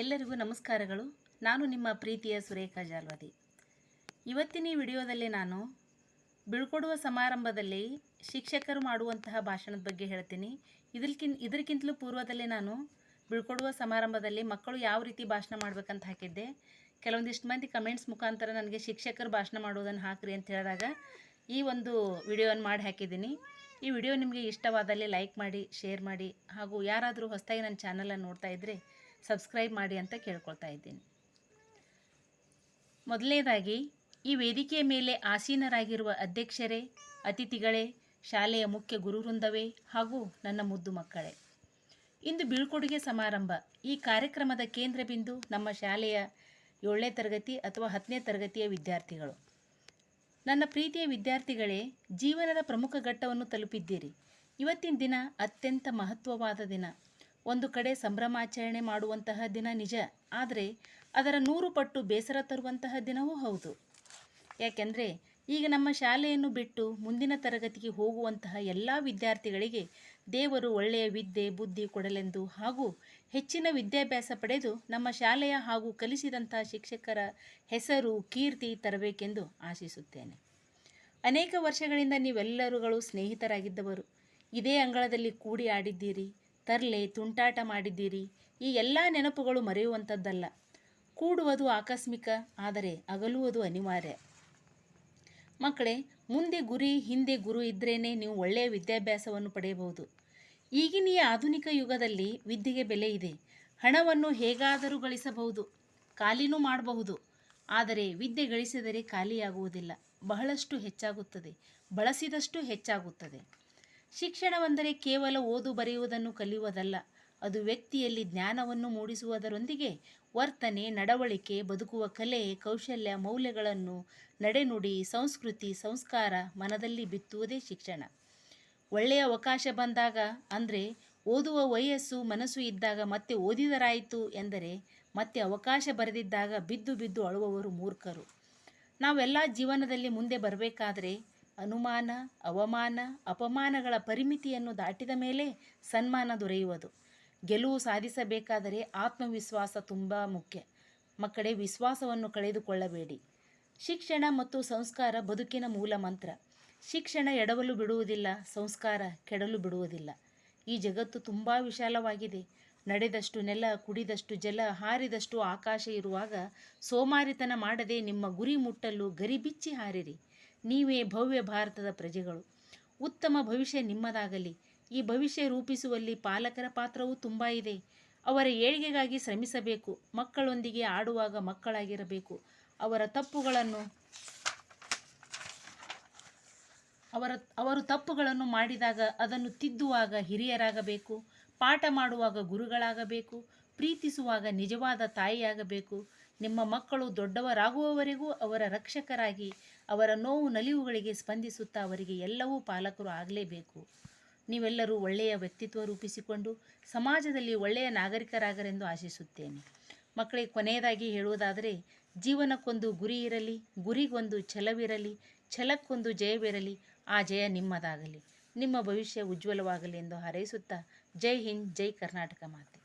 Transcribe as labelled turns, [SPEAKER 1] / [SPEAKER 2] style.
[SPEAKER 1] ಎಲ್ಲರಿಗೂ ನಮಸ್ಕಾರಗಳು. ನಾನು ನಿಮ್ಮ ಪ್ರೀತಿಯ ಸುರೇಖಾ ಜಾಲ್ವಾದಿ. ಇವತ್ತಿನ ಈ ವಿಡಿಯೋದಲ್ಲಿ ನಾನು ಬೀಳ್ಕೊಡುವ ಸಮಾರಂಭದಲ್ಲಿ ಶಿಕ್ಷಕರು ಮಾಡುವಂತಹ ಭಾಷಣದ ಬಗ್ಗೆ ಹೇಳ್ತೀನಿ. ಇದಕ್ಕಿನ್ ಇದಕ್ಕಿಂತಲೂ ಪೂರ್ವದಲ್ಲಿ ನಾನು ಬೀಳ್ಕೊಡುವ ಸಮಾರಂಭದಲ್ಲಿ ಮಕ್ಕಳು ಯಾವ ರೀತಿ ಭಾಷಣ ಮಾಡಬೇಕಂತ ಹಾಕಿದ್ದೆ. ಕೆಲವೊಂದಿಷ್ಟು ಮಂದಿ ಕಮೆಂಟ್ಸ್ ಮುಖಾಂತರ ನನಗೆ ಶಿಕ್ಷಕರು ಭಾಷಣ ಮಾಡುವುದನ್ನು ಹಾಕ್ರಿ ಅಂತ ಹೇಳಿದಾಗ ಈ ಒಂದು ವಿಡಿಯೋವನ್ನು ಮಾಡಿ ಹಾಕಿದ್ದೀನಿ. ಈ ವಿಡಿಯೋ ನಿಮಗೆ ಇಷ್ಟವಾದಲ್ಲಿ ಲೈಕ್ ಮಾಡಿ, ಶೇರ್ ಮಾಡಿ ಹಾಗೂ ಯಾರಾದರೂ ಹೊಸದಾಗಿ ನನ್ನ ಚಾನಲನ್ನು ನೋಡ್ತಾ ಇದ್ದರೆ ಸಬ್ಸ್ಕ್ರೈಬ್ ಮಾಡಿ ಅಂತ ಕೇಳ್ಕೊಳ್ತಾ ಇದ್ದೀನಿ. ಮೊದಲನೇದಾಗಿ, ಈ ವೇದಿಕೆಯ ಮೇಲೆ ಆಸೀನರಾಗಿರುವ ಅಧ್ಯಕ್ಷರೇ, ಅತಿಥಿಗಳೇ, ಶಾಲೆಯ ಮುಖ್ಯ ಗುರುವೃಂದವೇ ಹಾಗೂ ನನ್ನ ಮುದ್ದು ಮಕ್ಕಳೇ. ಇಂದು ಬೀಳ್ಕೊಡುಗೆ ಸಮಾರಂಭ. ಈ ಕಾರ್ಯಕ್ರಮದ ಕೇಂದ್ರ ಬಿಂದು ನಮ್ಮ ಶಾಲೆಯ ಏಳನೇ ತರಗತಿ ಅಥವಾ ಹತ್ತನೇ ತರಗತಿಯ ವಿದ್ಯಾರ್ಥಿಗಳು. ನನ್ನ ಪ್ರೀತಿಯ ವಿದ್ಯಾರ್ಥಿಗಳೇ, ಜೀವನದ ಪ್ರಮುಖ ಘಟ್ಟವನ್ನು ತಲುಪಿದ್ದೀರಿ. ಇವತ್ತಿನ ದಿನ ಅತ್ಯಂತ ಮಹತ್ವವಾದ ದಿನ. ಒಂದು ಕಡೆ ಸಂಭ್ರಮಾಚರಣೆ ಮಾಡುವಂತಹ ದಿನ ನಿಜ, ಆದರೆ ಅದರ ನೂರು ಪಟ್ಟು ಬೇಸರ ತರುವಂತಹ ದಿನವೂ ಹೌದು. ಯಾಕೆಂದರೆ ಈಗ ನಮ್ಮ ಶಾಲೆಯನ್ನು ಬಿಟ್ಟು ಮುಂದಿನ ತರಗತಿಗೆ ಹೋಗುವಂತಹ ಎಲ್ಲ ವಿದ್ಯಾರ್ಥಿಗಳಿಗೆ ದೇವರು ಒಳ್ಳೆಯ ವಿದ್ಯೆ, ಬುದ್ಧಿ ಕೊಡಲೆಂದು ಹಾಗೂ ಹೆಚ್ಚಿನ ವಿದ್ಯಾಭ್ಯಾಸ ಪಡೆದು ನಮ್ಮ ಶಾಲೆಯ ಹಾಗೂ ಕಲಿಸಿದಂಥ ಶಿಕ್ಷಕರ ಹೆಸರು, ಕೀರ್ತಿ ತರಬೇಕೆಂದು ಆಶಿಸುತ್ತೇನೆ. ಅನೇಕ ವರ್ಷಗಳಿಂದ ನೀವೆಲ್ಲರುಗಳು ಸ್ನೇಹಿತರಾಗಿದ್ದವರು. ಇದೇ ಅಂಗಳದಲ್ಲಿ ಕೂಡಿ ಆಡಿದ್ದೀರಿ. ತರ್ಲೆ, ತುಂಟಾಟ ಮಾಡಿದ್ದೀರಿ. ಈ ಎಲ್ಲ ನೆನಪುಗಳು ಮರೆಯುವಂಥದ್ದಲ್ಲ. ಕೂಡುವುದು ಆಕಸ್ಮಿಕ, ಆದರೆ ಅಗಲುವುದು ಅನಿವಾರ್ಯ. ಮಕ್ಕಳೇ, ಮುಂದೆ ಗುರಿ, ಹಿಂದೆ ಗುರು ಇದ್ರೇ ನೀವು ಒಳ್ಳೆಯ ವಿದ್ಯಾಭ್ಯಾಸವನ್ನು ಪಡೆಯಬಹುದು. ಈಗಿನ ಈ ಆಧುನಿಕ ಯುಗದಲ್ಲಿ ವಿದ್ಯೆಗೆ ಬೆಲೆ ಇದೆ. ಹಣವನ್ನು ಹೇಗಾದರೂ ಗಳಿಸಬಹುದು, ಖಾಲಿನೂ ಮಾಡಬಹುದು. ಆದರೆ ವಿದ್ಯೆ ಗಳಿಸಿದರೆ ಖಾಲಿಯಾಗುವುದಿಲ್ಲ. ಬಹಳಷ್ಟು ಹೆಚ್ಚಾಗುತ್ತದೆ. ಬಳಸಿದಷ್ಟು ಹೆಚ್ಚಾಗುತ್ತದೆ. ಶಿಕ್ಷಣವೆಂದರೆ ಕೇವಲ ಓದು ಬರೆಯುವುದನ್ನು ಕಲಿಯುವುದಲ್ಲ, ಅದು ವ್ಯಕ್ತಿಯಲ್ಲಿ ಜ್ಞಾನವನ್ನು ಮೂಡಿಸುವುದರೊಂದಿಗೆ ವರ್ತನೆ, ನಡವಳಿಕೆ, ಬದುಕುವ ಕಲೆ, ಕೌಶಲ್ಯ, ಮೌಲ್ಯಗಳನ್ನು ನಡೆನುಡಿ, ಸಂಸ್ಕೃತಿ, ಸಂಸ್ಕಾರ ಮನದಲ್ಲಿ ಬಿತ್ತುವುದೇ ಶಿಕ್ಷಣ. ಒಳ್ಳೆಯ ಅವಕಾಶ ಬಂದಾಗ ಅಂದರೆ ಓದುವ ವಯಸ್ಸು, ಮನಸ್ಸು ಇದ್ದಾಗ ಮತ್ತೆ ಓದಿದರಾಯಿತು ಎಂದರೆ ಮತ್ತೆ ಅವಕಾಶ ಬರೆದಿದ್ದಾಗ ಬಿದ್ದು ಬಿದ್ದು ಅಳುವವರು ಮೂರ್ಖರು. ನಾವೆಲ್ಲ ಜೀವನದಲ್ಲಿ ಮುಂದೆ ಬರಬೇಕಾದ್ರೆ ಅನುಮಾನ, ಅವಮಾನ, ಅಪಮಾನಗಳ ಪರಿಮಿತಿಯನ್ನು ದಾಟಿದ ಮೇಲೆ ಸನ್ಮಾನ ದೊರೆಯುವುದು. ಗೆಲುವು ಸಾಧಿಸಬೇಕಾದರೆ ಆತ್ಮವಿಶ್ವಾಸ ತುಂಬ ಮುಖ್ಯ. ಮಕ್ಕಳೇ, ವಿಶ್ವಾಸವನ್ನು ಕಳೆದುಕೊಳ್ಳಬೇಡಿ. ಶಿಕ್ಷಣ ಮತ್ತು ಸಂಸ್ಕಾರ ಬದುಕಿನ ಮೂಲ ಮಂತ್ರ. ಶಿಕ್ಷಣ ಎಡವಲು ಬಿಡುವುದಿಲ್ಲ, ಸಂಸ್ಕಾರ ಕೆಡಲು ಬಿಡುವುದಿಲ್ಲ. ಈ ಜಗತ್ತು ತುಂಬ ವಿಶಾಲವಾಗಿದೆ. ನಡೆದಷ್ಟು ನೆಲ, ಕುಡಿದಷ್ಟು ಜಲ, ಹಾರಿದಷ್ಟು ಆಕಾಶ ಇರುವಾಗ ಸೋಮಾರಿತನ ಮಾಡದೆ ನಿಮ್ಮ ಗುರಿ ಮುಟ್ಟಲು ಗರಿಬಿಚ್ಚಿ ಹಾರಿರಿ. ನೀವೇ ಭವ್ಯ ಭಾರತದ ಪ್ರಜೆಗಳು. ಉತ್ತಮ ಭವಿಷ್ಯ ನಿಮ್ಮದಾಗಲಿ. ಈ ಭವಿಷ್ಯ ರೂಪಿಸುವಲ್ಲಿ ಪಾಲಕರ ಪಾತ್ರವೂ ತುಂಬ ಇದೆ. ಅವರ ಏಳಿಗೆಗಾಗಿ ಶ್ರಮಿಸಬೇಕು. ಮಕ್ಕಳೊಂದಿಗೆ ಆಡುವಾಗ ಮಕ್ಕಳಾಗಿರಬೇಕು. ಅವರ ತಪ್ಪುಗಳನ್ನು ಅವರ, ಅವರು ತಪ್ಪುಗಳನ್ನು ಮಾಡಿದಾಗ ಅದನ್ನು ತಿದ್ದುವಾಗ ಹಿರಿಯರಾಗಬೇಕು. ಪಾಠ ಮಾಡುವಾಗ ಗುರುಗಳಾಗಬೇಕು. ಪ್ರೀತಿಸುವಾಗ ನಿಜವಾದ ತಾಯಿಯಾಗಬೇಕು. ನಿಮ್ಮ ಮಕ್ಕಳು ದೊಡ್ಡವರಾಗುವವರೆಗೂ ಅವರ ರಕ್ಷಕರಾಗಿ ಅವರ ನೋವು ನಲಿವುಗಳಿಗೆ ಸ್ಪಂದಿಸುತ್ತಾ ಅವರಿಗೆ ಎಲ್ಲವೂ ಪಾಲಕರು ಆಗಲೇಬೇಕು. ನೀವೆಲ್ಲರೂ ಒಳ್ಳೆಯ ವ್ಯಕ್ತಿತ್ವ ರೂಪಿಸಿಕೊಂಡು ಸಮಾಜದಲ್ಲಿ ಒಳ್ಳೆಯ ನಾಗರಿಕರಾಗರೆಂದು ಆಶಿಸುತ್ತೇನೆ. ಮಕ್ಕಳಿಗೆ ಕೊನೆಯದಾಗಿ ಹೇಳುವುದಾದರೆ, ಜೀವನಕ್ಕೊಂದು ಗುರಿ ಇರಲಿ, ಗುರಿಗೊಂದು ಛಲವಿರಲಿ, ಛಲಕ್ಕೊಂದು ಜಯವಿರಲಿ, ಆ ಜಯ ನಿಮ್ಮದಾಗಲಿ. ನಿಮ್ಮ ಭವಿಷ್ಯ ಉಜ್ವಲವಾಗಲಿ ಎಂದು ಹಾರೈಸುತ್ತಾ ಜೈ ಹಿಂದ್, ಜೈ ಕರ್ನಾಟಕ ಮಾತೆ.